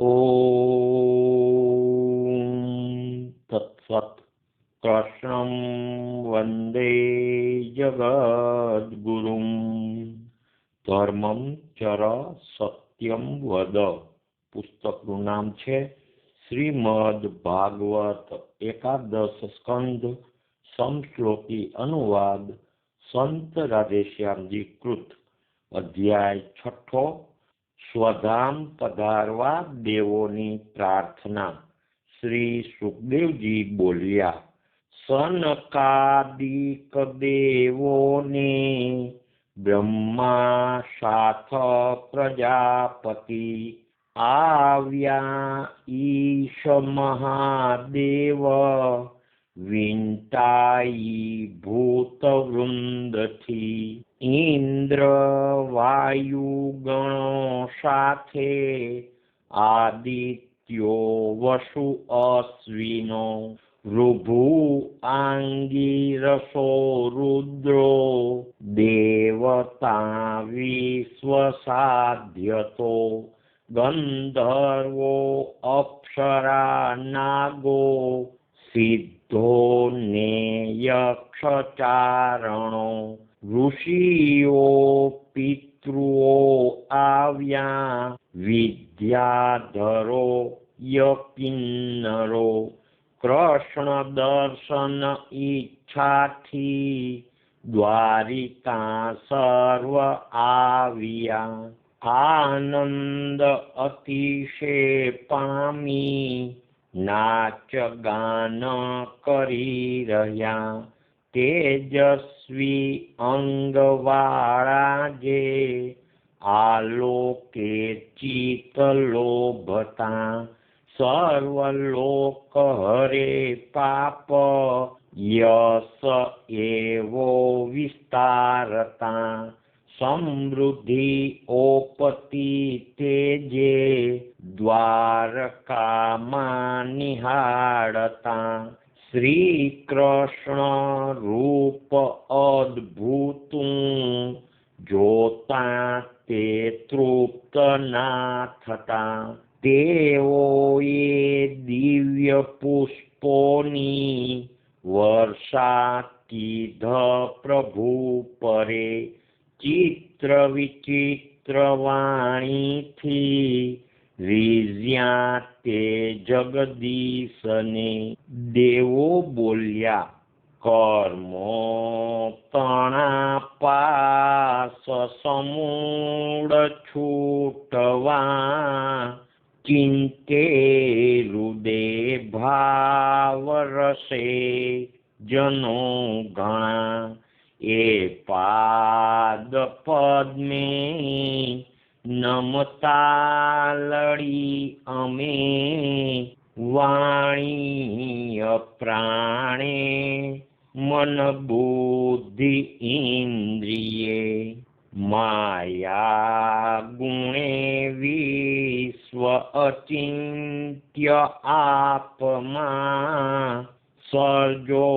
ॐ तत्सत् कृष्णं વંદે જગદ્ગુરુમ ધર્મમ ચર સત્યમ વદ પુસ્તકનું નામ છે શ્રીમદ ભાગવત એકાદશ સ્કંદ સમશ્લોકી અનુવાદ સંત રાધેશ્યામજી કૃત અધ્યાય છઠ્ઠો સ્વધામ પધારવા દેવોની પ્રાર્થના. શ્રી સુખદેવજી બોલ્યા, સનકાદિક દેવોને બ્રહ્મા સાથ પ્રજાપતિ આવ્યા ઈશ મહાદેવ. વિંટાઈ ભૂત વૃંદથી ઇન્દ્ર વાયુ ગણો સાથે આદિત્યો વસુ અશ્વિનો ઋભુ આંગીરસો રુદ્રો દેવતા વિશ્વસાધ્યતો ગંધર્વો અપ્સરા નાગો સિદ્ધો ને યક્ષચારણો ऋषियो पितृो आव्या विद्याधरो यकिनरो कृष्ण दर्शन इच्छा थि दारिता सर्व अतिशय पमी नाच गान्या તેજસ્વી અંગવાળા જે આલોકે ચિત લોભતા, સર્વલોક હરે પાપ યસ એવો વિસ્તારતા, સમૃદ્ધિ ઓપતિ તેજે દ્વારકામાં નિહાળતા. શ્રી કૃષ્ણ રૂપ અદ્ભુતું જોતા તે તૃપ્ત ના થતા તેઓએ દિવ્ય પુષ્પોની વર્ષા કીધ પ્રભુ પરે ચિત્ર વિચિત્ર વાણીથી રીઝ્યા તે જગદીશને દેવો બોલ્યા, કર્મો તણા પાસ સમૂળ છૂટવા. ચિંતે હૃદે ભાવ રસે જનો ઘણા. એ પાદ પદ્મે નમતા લડી અમે વાણી પ્રાણે, મન બુદ્ધિ ઇન્દ્રિયે માયા ગુણે વિશ્વ અચિંત્ય આપમાં, સર્જો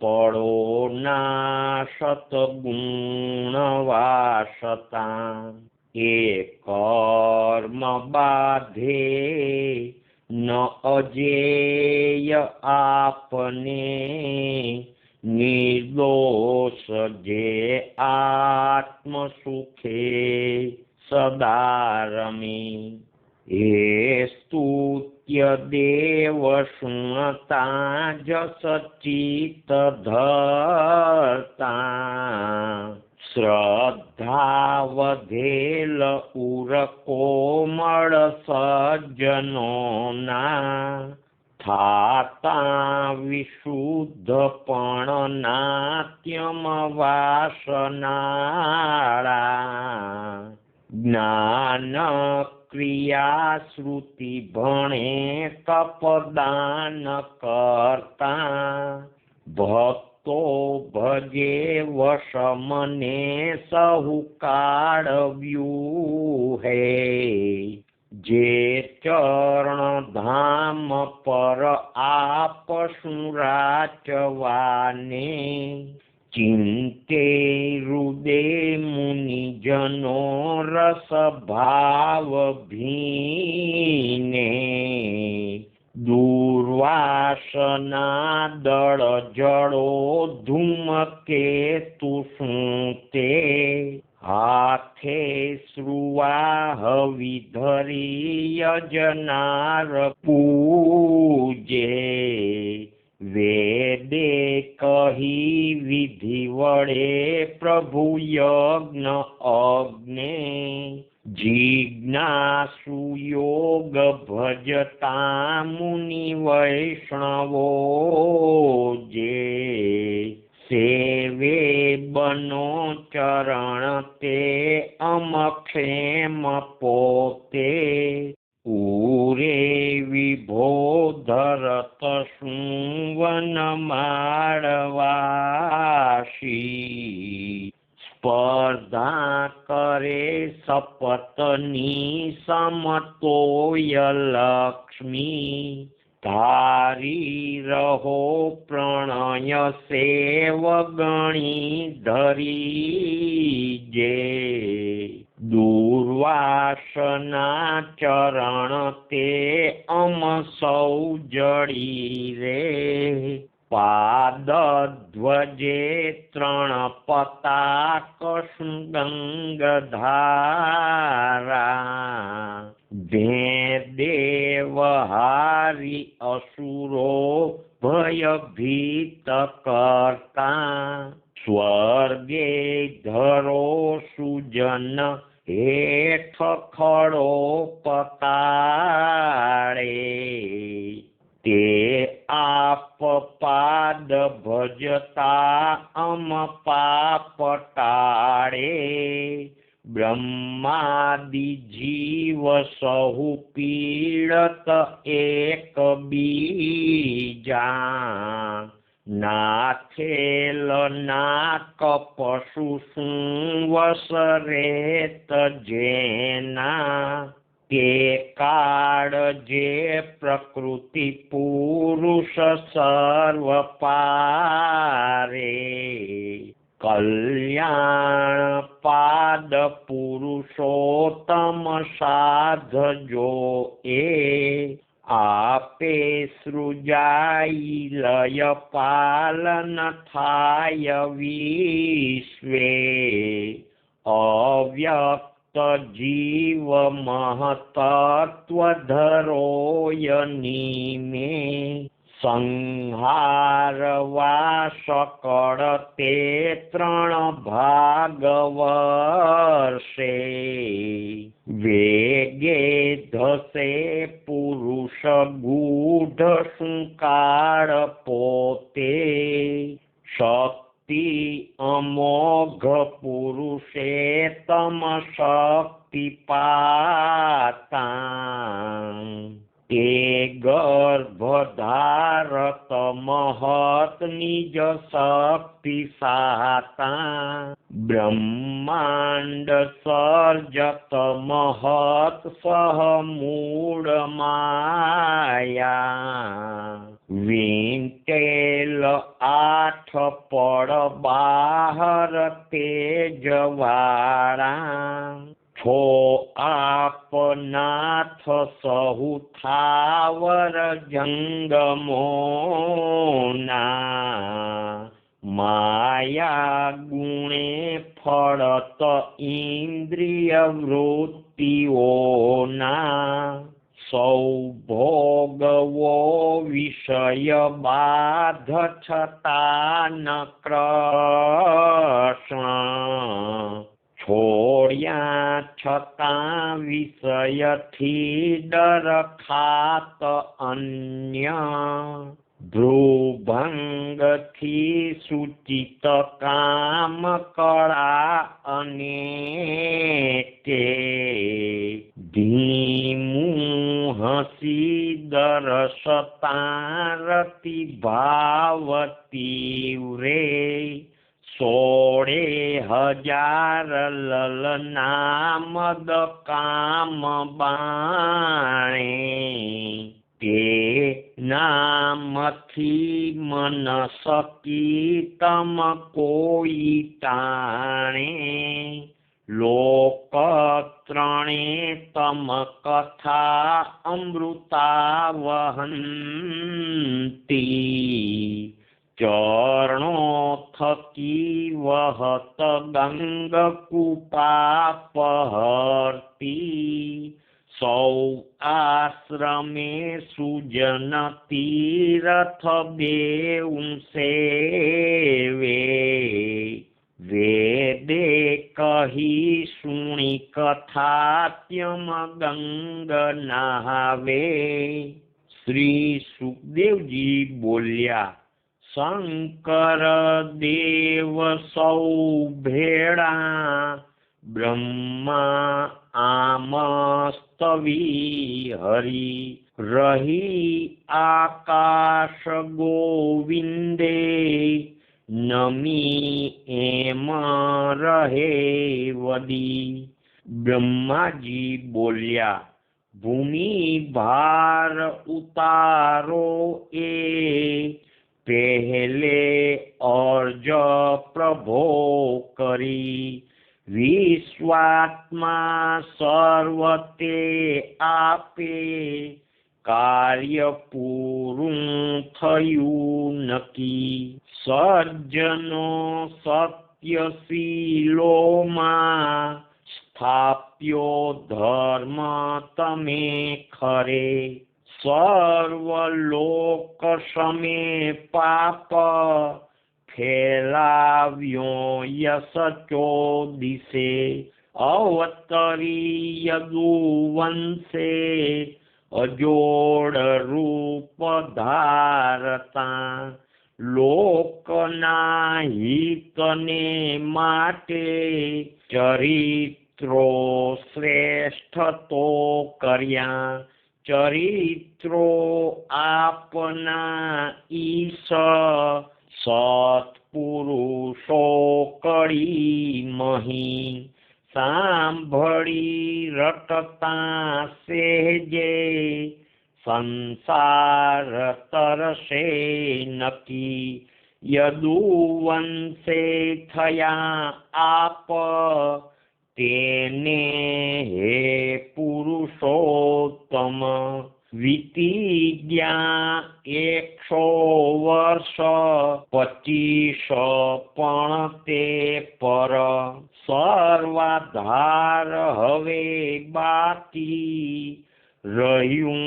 પડો ના સતગુણ વાસતા. એ કર્મ બાધે, ન અજેય આપને. નિર્દોષ જે આત્મ સુખે સદા રમી. હે સ્તુત્ય દેવ શુણતા જ સચિત ધરતા. શ્રદ્ધા વધેલ ઉર કોમળ સજ્જનો ના થાતા વિશુદ્ધ પણ નાત્યમ વાસનાળા જ્ઞાન ક્રિયા ભણે તપદાન કરતા ભક્તો ભજે વશ મને સહુ કાળવ્યું હે. જે ચરણ ધામ પર આપ સુરાચવાને ચિંતે રુદે મુનિજનો રસ ભાવ ભીને. દુર્વાસના દળ જળો ધૂમકે તુષુતે હાથે શ્રુવાહ વિધરી યજનાર પૂજે વેદે કહી વિધિ વડે પ્રભુ યજ્ઞ ધારી રહો પ્રણય સેવ ગણી ધરી જે દુર્વાસના ચરણ તે અમ સૌ જડી રે પાદ ધ્વજે ત્રણ પતાક ગંગધારા ભે દેવહારી અસુરો ભયભીત કરતા સ્વર્ગે ધરો સુજન હેઠ ખડો પતાળે તે આપ પાદ ભજતા અમ પાપ ટાળે બ્રહ્માદિ જીવ સહુ પીડત એક બીજા નાથેલ નાક પશુ સુવસરે જેના કે કાળ જે પ્રકૃતિ પુરુષ चलनथाय विश्वे अव्यक्तजीवमहतात्वधरोयनीमे અવ્યક્ત જીવ મહતત્વ ધરોય નિમે સંહારવા સકળ તે ત્રણ ભાગ વર્ષે વેગે ધસે પુરુષ ગૂઢ સુકાળ પોતે શક્તિ અમોઘ પુરુષે તમ શક્તિ પાતા તે ગર્ભધારત મહત નિજ શક્તિ સાતા. બ્રહ્માંડ સર્જત મહત સહ મૂળ માયા. વિંટેલ આઠ પડ બહાર તેજવાળા છો આપનાથ સહુ થાવર જંગમોના માયા ગુણે ફળત ઇન્દ્રિય વૃત્તિઓના સૌ ભોગવો વિષય બાધ છતાં ન કૃષ્ણ છોડ્યા છતાં વિષયથી ડર ખાત અન્ય. ભ્રુભંગથી સૂચિત કામ કળા અને ધીમું હસી દરસતા રતિ ભાવતી સોળે હજાર લલના મદ કામ બાણે. તે નામથી મન સકી તમ કોઈ તાણે લોક ત્રણે તમ કથા અમૃતા વહંતી ચરણો થકી વહત ગંગ કૃપા પહરતી સૌ આશ્રમે સુજન તીરથ બેઉં સેવે વેદે કહી શંકર દેવ સૌ ભેળા બ્રહ્મા આમસ્તવી હરી રહી આકાશ ગોવિંદે નમી એમ રહે વદી બ્રહ્માજી બોલ્યા ભૂમિ ભાર ઉતારો એ પહેલે અર્જ પ્રભો કરી. વિશ્વાત્મા સર્વતે આપે. કાર્ય પૂરું થયું નકી સર્જનો સત્યશીલોમાં સ્થાપ્યો ધર્મ તમે ખરે. સર્વલોક સમે પાપ ફેલાવ્યો યશ દિશે અવતરી યદુવંશે અજોડ રૂપ ધારતા લોકના હિતને માટે ચરિત્રો શ્રેષ્ઠ તો કર્યા ચરિત્રો આપના ઈશ સત્પુરુષો કળી મહી સાંભળી રટતા સેજે સંસાર તરશે નકી યદુવંશે થયા આપ તેને હે પુરુષોત્તમ વીતી ગયા એકસો વર્ષ પચીસ પણ તે પર સર્વાધાર હવે બાકી રહ્યું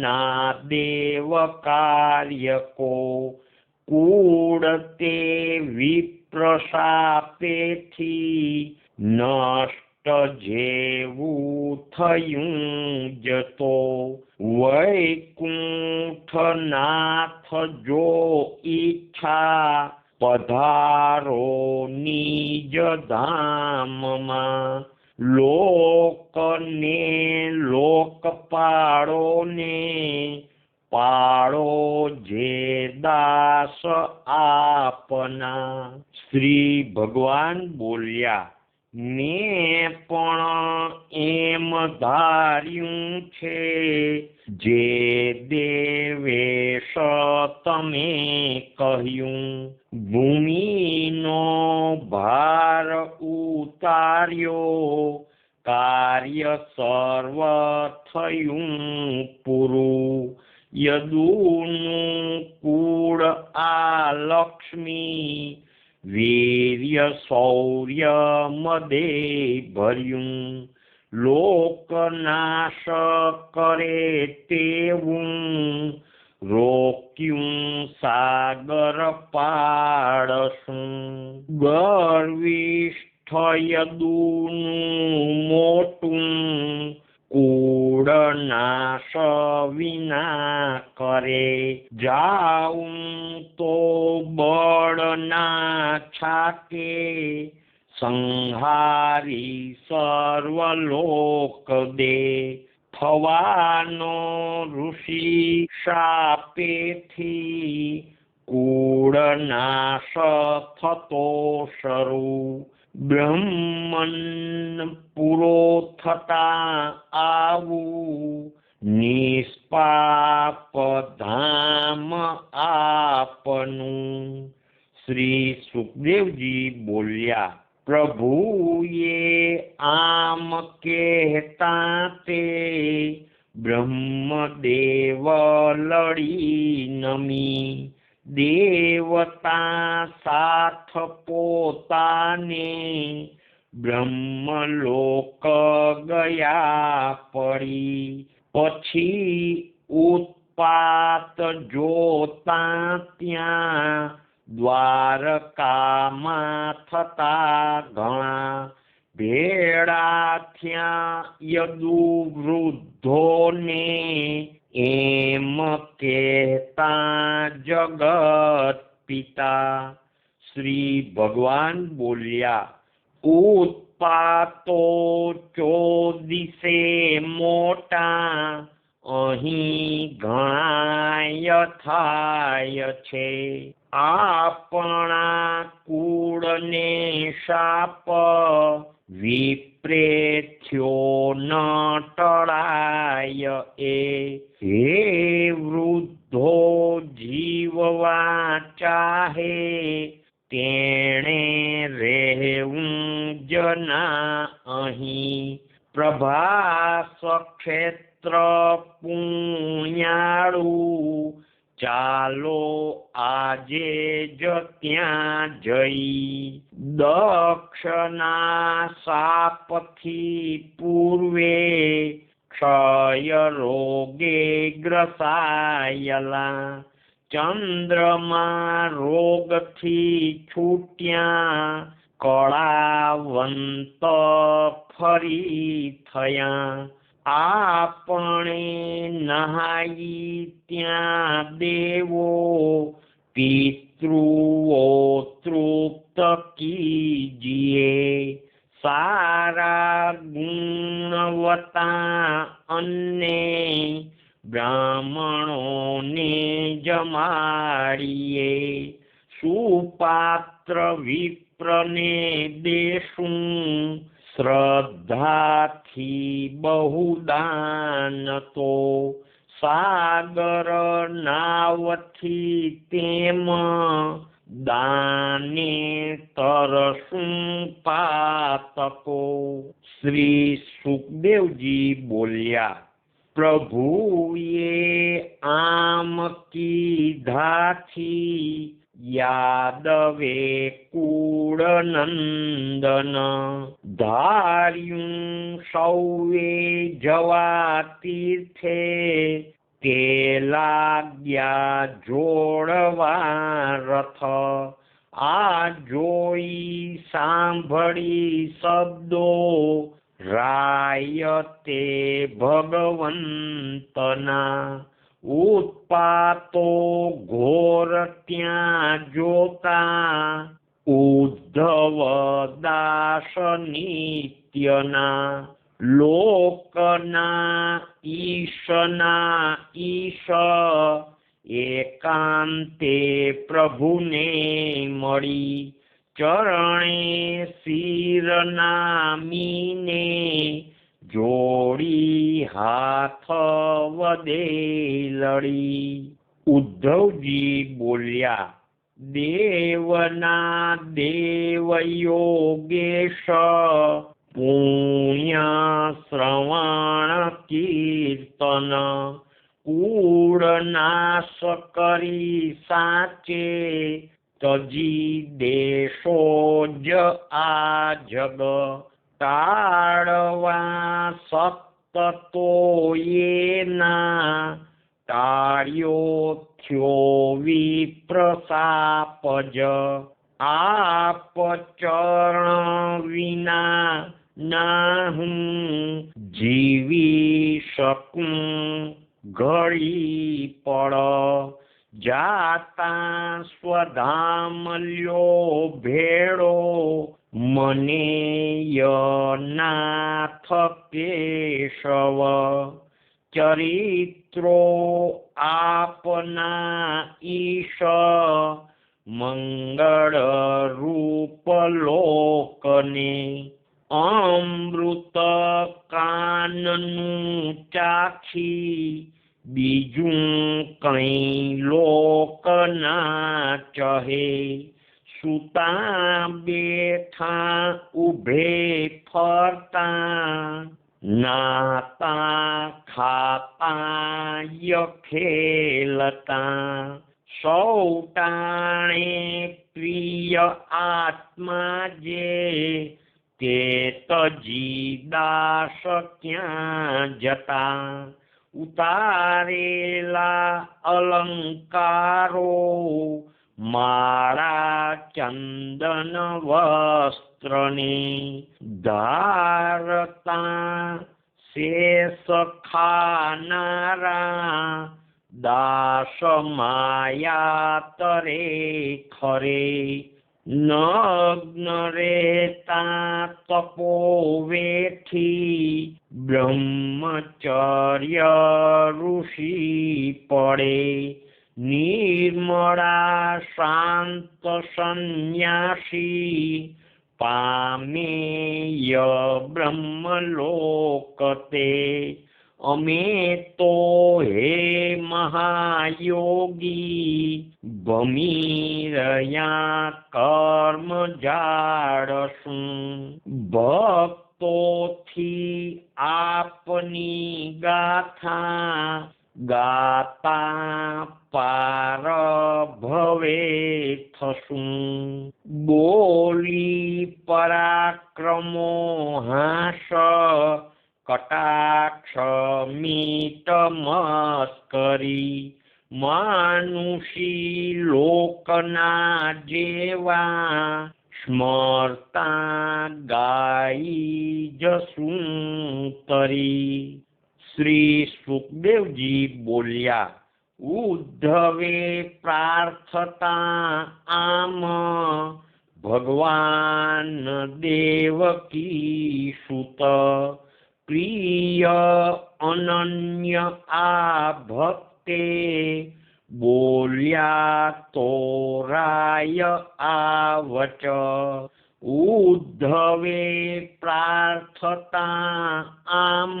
ના દેવ કાર્યકો કો કૂડ તે વિપ્રશાપેથી નષ્ટ જેવું થયું જતો વૈકુંઠનાથ જો ઈચ્છા પધારો નિજ ધામમાં લોકને લોકપાળોને પાળો જે દાસ આપના શ્રી ભગવાન બોલ્યા મેં પણ એમ ધાર્યું છે જે દેવેશ તમે કહ્યું. ભૂમિનો ભાર ઉતાર્યો, કાર્ય સર્વ થયું પૂરું. યદુનું કુળ આ લક્ષ્મી વીર્ય શૌર્ય મદે ભર્યું. લોકનાશ કરે તેવું. રોક્યું સાગર પાડશું. ગર્વિષ્ઠ યદુનું મોટું કૂળ વિના કરે જાઉં તો બળના છાકે સંહારી સર્વલોક દે. થવાનો ઋષિ શાપેથી કુળનાશ થતો શરૂ. બ્રહ્મન પૂરો થતા આવું નિષ્પાપ ધામ આપનું. શ્રી સુખદેવજી બોલ્યા, પ્રભુએ આમ કહેતા તે બ્રહ્મદેવ લડી નમી. દેવતા સાથ પોતાને બ્રહ્મલોક ગયા પડી. પછી ઉત્પાત જોતા ત્યાં દ્વારકામાં થતા ઘણા ભેળા થયા યદુ વૃદ્ધોને એમ કહેતા જગત પિતા શ્રી ભગવાન બોલ્યા, ઉત્પાતો ચોદિશે મોટા, અહીં ઘણાય થાય છે. આપણા કુળને શાપ વિપ્રે થયો ન ટળાય એ હે વૃદ્ધો જીવવા ચાહે તેણે રહેવું જના અહીં પ્રભાસ ક્ષેત્ર પુણ્યાળું ચાલો આજે જ ત્યાં જઈ? દક્ષના સાપથી પૂર્વે ક્ષય રોગે ગ્રસાયલા. ચંદ્રમા રોગથી છૂટ્યા, કળાવંત ફરી થયા. આપણે નહાઈ ત્યાં દેવો, પિતૃઓ તૃપ્ત કીજીએ. સારા ગુણવતા અન્ને બ્રાહ્મણોને જમાડીએ. સુપાત્ર વિપ્રને દેશું શ્રદ્ધાથી બહુદાન તો સાગર નાવથી તેમ દાને તરસું પાતકો. શ્રી સુખદેવજી બોલ્યા, પ્રભુએ આમ કીધાથી યાદવે કુળનંદન ધાર્યું સૌએ જવા તીર્થે તે લાગ્યા જોડવા રથ. આ જોઈ સાંભળી શબ્દો રાય તે ભગવંતના. ઉત્પાતો ઘોર ત્યાં જોતા ઉદ્ધવ દાસ નિત્યના લોકના ઈશના ઈશ એકાંતે પ્રભુને મળી ચરણે શિર નામીને જોડી હાથ વદે લડી ઉદ્ધવજી બોલ્યા દેવના દેવ યોગેશ પુણ્ય શ્રવણ કીર્તન કૂળ નાશ કરી સાચે તજી દેશો જ આ જગ તાળવા સત તો એના ટાળ્યો થયો વિપ્રસાપજ. આપ ચરણ વિના ના હું જીવી શકું ઘડી પડ જાતા સ્વધામલ્યો ભેળો મને યનાથ કેશવ. ચરિત્રો આપના ઈશ મંગળ રૂપ લોકને અમૃત કાનનું ચાખી બીજું કઈ લોક ના ચહે. સુતા બેઠા ઉભે ફરતા, નાતા ખાતા યખેલતા સૌ ટાણે પ્રિય આત્મા જે તે તજી દાસ ક્યાં જતા ઉતારેલા અલંકારો માળા ચંદન વસ્ત્રની ધારતા શેષ ખાનારા દાસ માયા તરે ખરે નગ્ન રેતા તપો વેઠી બ્રહ્મચર્ય ઋષિ પડે નિર્મળા શાંત સંન્યાસી પામેય બ્રહ્મલોકતે. અમે તો હે મહાયોગી ભમી રહ્યા કર્મ જાળશું. ભક્તોથી આપની ગાથા ગાતા પાર ભવે થશું બોલી પરાક્રમો હાસ કટાક્ષ મીટ મસ્કરી માનુષી લોકના જેવા સ્મરતા ગાઈ જશું તરી શ્રી સુખદેવજી બોલ્યા ઉદ્ધવે પ્રાર્થતા આમ ભગવાન દેવકી સુત પ્રિય અનન્ય આ ભક્તે બોલ્યા તો રાય આ વચ ઉદ્ધવે પ્રાર્થતા આમ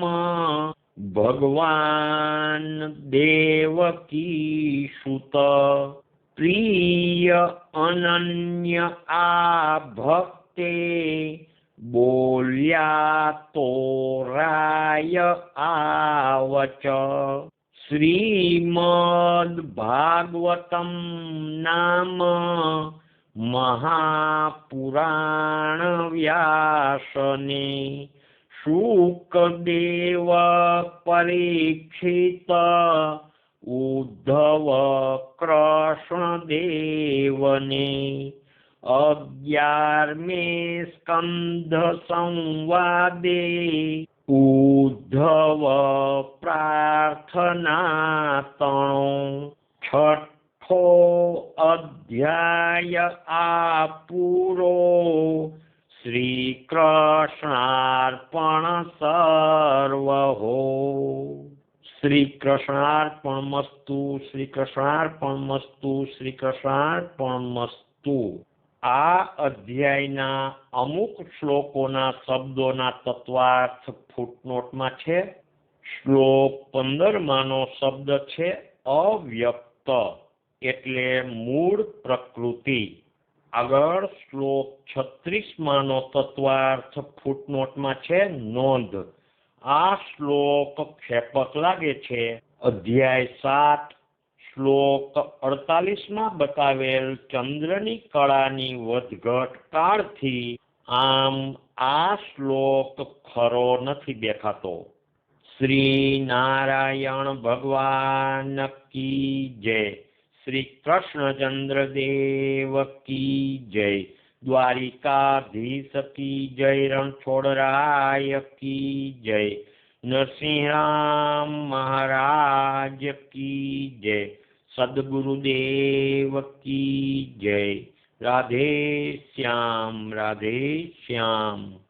ભગવાન દેવકી સુત પ્રિય અનન્ય આ ભક્તે બોલ્યા તો રાય આવચ. શ્રીમદ ભાગવતમ નામ મહાપુરાણ વ્યાસને શુકદેવ પરીક્ષિત ઉદ્ધવ કૃષ્ણદેવને અગિયારમે સ્કંધ સંવાદે ઉદ્ધવ પ્રાર્થના છઠ્ઠો અધ્યાય આ પૂરો શ્રી કૃષ્ણાર્પણ સર્વ હો શ્રી કૃષ્ણાર્પણ મસ્તુ શ્રી મસ્તુ શ્રી મસ્તુ આ અધ્યાયના અમુક શ્લોકોના શબ્દોના તત્વાર્થ ફૂટનોટમાં છે. શ્લોક પંદરમાંનો શબ્દ છે અવ્યક્ત, એટલે મૂળ પ્રકૃતિ. આગળ શ્લોક છત્રીસમાંનો તત્વાર્થ ફૂટનોટમાં છે, નોંધ. આ શ્લોક ક્ષેપક લાગે છે. અધ્યાય સાત, શ્લોક અડતાલીસમાં બતાવેલ ચંદ્રની કળાની વધઘટ કાળથી આમ આ શ્લોક ખરો નથી દેખાતો. શ્રી નારાયણ ભગવાન કી જય. શ્રી કૃષ્ણચંદ્ર દેવ કી જય. દ્વારિકાધીશ કી જય, રણછોડરાય કી જય. નરસિંહરામ મહારાજ કી જય. સદગુરુદેવ કી જય. રાધે શ્યામ રાધે શ્યામ.